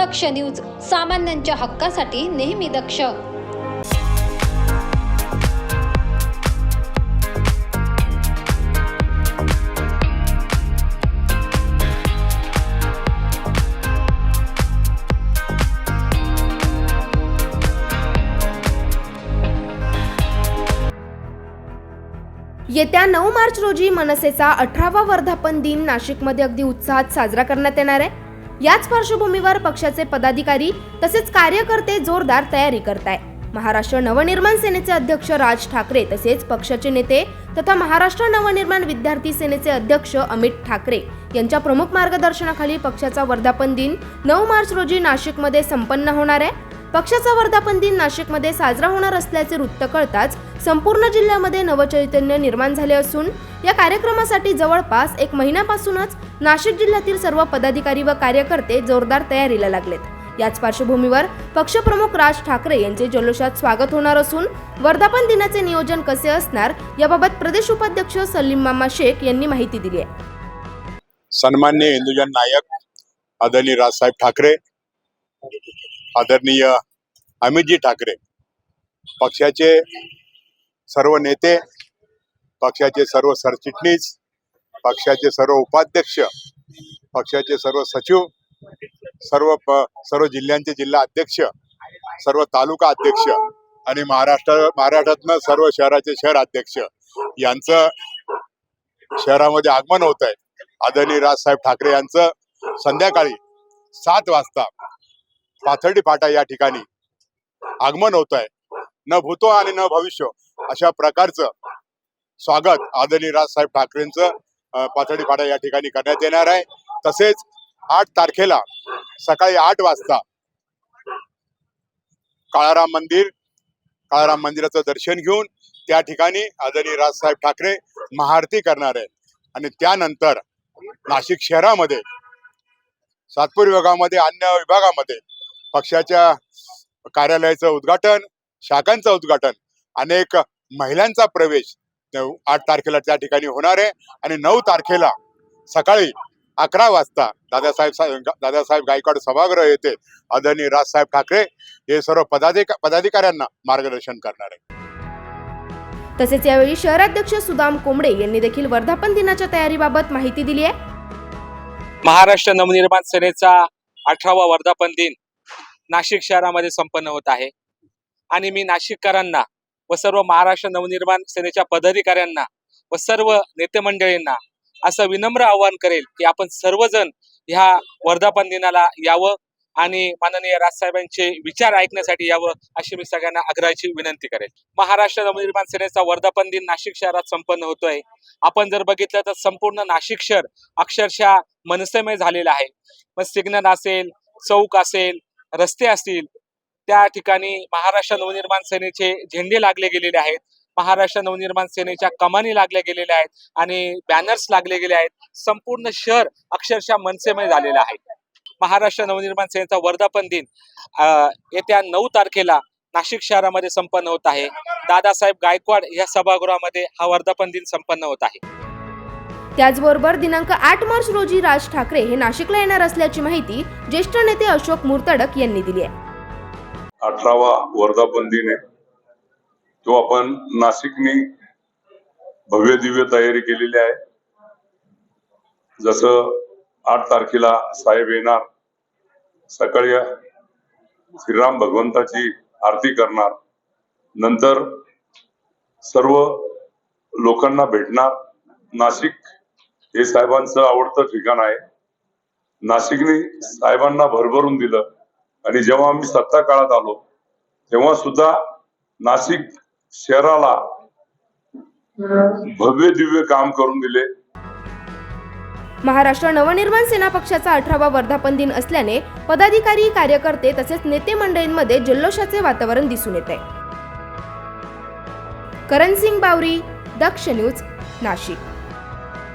दक्ष news सामान्यांच्या हक्कासाठी नेहमी दक्ष. येत्या नऊ मार्च रोजी मनसेचा अठरावा वर्धापन दिन नाशिकमध्ये अगदी उत्साहात साजरा करण्यात येणार आहे. याच पार्श्वभूमीवर पक्षाचे पदाधिकारी तसेच कार्यकर्ते जोरदार तयारी करताय. महाराष्ट्र नवनिर्माण सेनेचे अध्यक्ष राज ठाकरे तसेच पक्षाचे नेते तथा महाराष्ट्र नवनिर्माण विद्यार्थी सेनेचे अध्यक्ष अमित ठाकरे यांच्या प्रमुख मार्गदर्शनाखाली पक्षाचा वर्धापन दिन नऊ मार्च रोजी नाशिकमध्ये संपन्न होणार आहे. पक्षाचा वर्धापन दिन नाशिकमध्ये साजरा होणार असल्याचे वृत्त कळताच संपूर्ण जिल्ह्यामध्ये नवचैतन्य निर्माण झाले असून या कार्यक्रमासाठी जवळपास एक महिन्यापासूनच नाशिक जिल्ह्यातील सर्व पदाधिकारी व कार्यकर्ते जोरदार तयारीला लागलेत. याच पार्श्वभूमीवर पक्षप्रमुख राज ठाकरे यांचे जल्लोषात स्वागत होणार असून वर्धापन दिनाचे नियोजन कसे असणार याबाबत प्रदेश उपाध्यक्ष सलीम मामा शेख यांनी माहिती दिली आहे. सन्मान्य हिंदुजन नायक आदरणीय राजसाहेब ठाकरे आदरणीय अमितजी ठाकरे पक्षाचे सर्व नेते पक्षाचे सर्व सरचिटणीस पक्षाचे सर्व उपाध्यक्ष पक्षाचे सर्व सचिव सर्व प सर्व जिल्ह्यांचे जिल्हा अध्यक्ष सर्व तालुका अध्यक्ष आणि महाराष्ट्र महाराष्ट्रातनं सर्व शहराचे शहर अध्यक्ष यांचं शहरामध्ये आगमन होत आहे आदरणीय राजसाहेब ठाकरे यांचं संध्याकाळी सात वाजता पाथर्डी फाटा या ठिकाणी आगमन होत आहे न भूतो आणि न भविष्य अशा प्रकारचं स्वागत आदरणीय राजसाहेब ठाकरेंचं पाथर्डी फाटा या ठिकाणी करण्यात येणार आहे. तसेच आठ तारखेला सकाळी आठ वाजता काळाराम मंदिर काळाराम मंदिराचं दर्शन घेऊन त्या ठिकाणी आदरणीय राजसाहेब ठाकरे महाआरती करणार आहे आणि त्यानंतर नाशिक शहरामध्ये सातपूर विभागामध्ये अन्य विभागामध्ये पक्षाच्या कार्यालयाचं उद्घाटन शाखांचं उद्घाटन अनेक महिलांचा प्रवेश आठ तारखेला त्या ठिकाणी होणार आहे. आणि नऊ तारखेला सकाळी अकरा वाजता दादासाहेब सा- दादासाहेब गायकवाड सभागृह येथे आदरणीय राजसाहेब ठाकरे हे सर्व पदाधिका पदाधिकाऱ्यांना मार्गदर्शन करणार आहे तसेच यावेळी शहराध्यक्ष सुदाम कोंबडे यांनी देखील वर्धापन दिनाच्या तयारीबाबत माहिती दिली आहे. महाराष्ट्र नवनिर्माण सेनेचा अठरावा वर्धापन दिन नाशिक शहरामध्ये संपन्न होत आहे. आणि मी नाशिककरांना व सर्व महाराष्ट्र नवनिर्माण सेनेच्या पदाधिकाऱ्यांना व सर्व नेते मंडळींना असं विनम्र आवाहन करेल की आपण सर्वजण ह्या वर्धापन दिनाला यावं आणि माननीय राजसाहेबांचे विचार ऐकण्यासाठी यावं अशी मी सगळ्यांना आग्रहाची विनंती करेल. महाराष्ट्र नवनिर्माण सेनेचा वर्धापन दिन नाशिक शहरात संपन्न होतोय. आपण जर बघितलं तर संपूर्ण नाशिक शहर अक्षरशः मनसेमय झालेलं आहे. मग सिग्नल असेल चौक असेल रस्ते असतील त्या ठिकाणी महाराष्ट्र नवनिर्माण सेनेचे झेंडे लागले गेलेले आहेत. महाराष्ट्र नवनिर्माण सेनेच्या कमानी लागल्या गेलेल्या आहेत आणि बॅनर्स लागले गेले आहेत. संपूर्ण शहर अक्षरशः मनसेमय झालेलं आहे. महाराष्ट्र नवनिर्माण सेनेचा वर्धापन दिन येत्या नऊ तारखेला नाशिक शहरामध्ये संपन्न होत आहे. दादासाहेब गायकवाड या सभागृहामध्ये हा वर्धापन दिन संपन्न होत आहे. त्याचबरोबर दिनांक आठ मार्च रोजी राज ठाकरे हे नाशिकला येणार असल्याची माहिती ज्येष्ठ नेते अशोक मुर्तडक यांनी दिली आहे. अठरावा वर्धापन दिन आहे. तो आपण नाशिकने भव्य दिव्य तयारी केलेली आहे. जसं आठ तारखेला साहेब येणार सकाळी श्रीराम भगवंताची आरती करणार नंतर सर्व लोकांना भेटणार नाशिक हे साहेबांचं आवडतं ठिकाण आहे. नाशिकने साहेबांना भरभरून दिलं. आणि जेव्हा आम्ही सत्ता काळात आलो तेव्हा सुद्धा नाशिक शहराला भव्य दिव्य काम करून दिले. महाराष्ट्र नवनिर्माण सेना पक्षाचा अठरावा वर्धापन दिन असल्याने पदाधिकारी कार्यकर्ते तसेच नेते मंडळींमध्ये जल्लोषाचे वातावरण दिसून येत. आहे करण सिंग बावरी दक्ष न्यूज नाशिक.